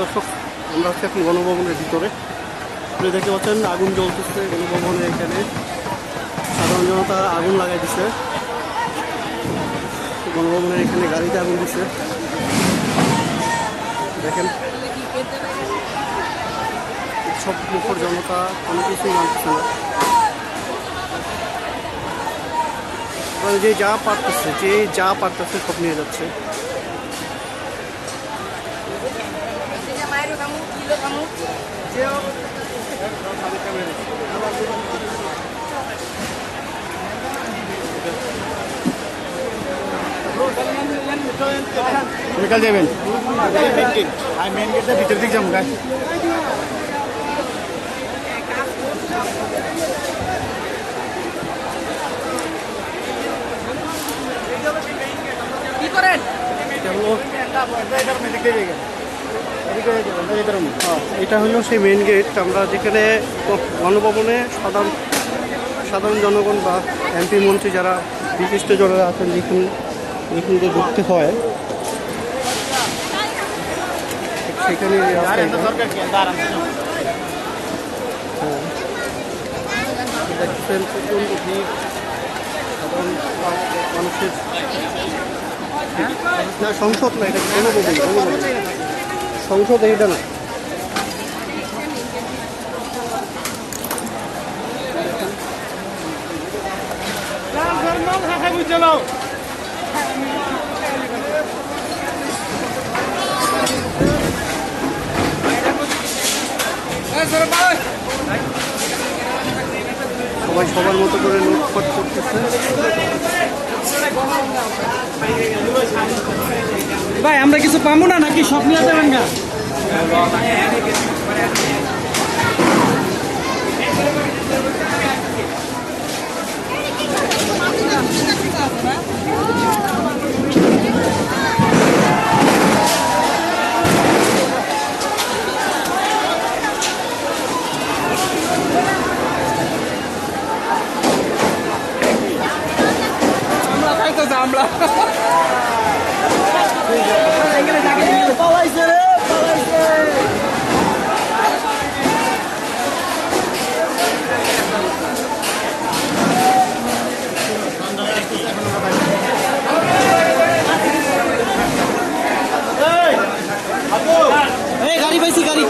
দর্শক, আমরা আছি এখন গণভবনের ভিতরে। আপনি দেখতে পাচ্ছেন আগুন জ্বলতেছে গণভবনের এখানে। সাধারণ জনতা আগুন লাগাই দিছে। গণভবনের এখানে গাড়িতে আগুন দিছে। দেখেন উৎসব মুখর জনতা অনেক কিছুই মানতেছে না। ওরা যে যা পারতেছে যে যা পারতেছে সব নিয়ে যাচ্ছে. বিকাল যাবেন? মেন ভিতর দিকে যাব গাছ করেন এটা হলো হ্যাঁ, সেই মেন গেট আমরা যেখানে গণভবনে সাধারণ সাধারণ জনগণ বা এমপি মন্ত্রী যারা বিশিষ্ট জনেরা আছেন যেখানে যেখানে দিয়ে ঢুকতে হয় সেখানে। হ্যাঁ। দেখছেন প্রচণ্ড ভিড় সাধারণ মানুষের না সংসদ না এটা সংসদ এইটা না। সবাই সবার মতো করে নোটপাট করতেছে। ভাই আমরা কিছু পাবো না নাকি? সব নিয়ে যাবেন না আমরা এসি গাড়ি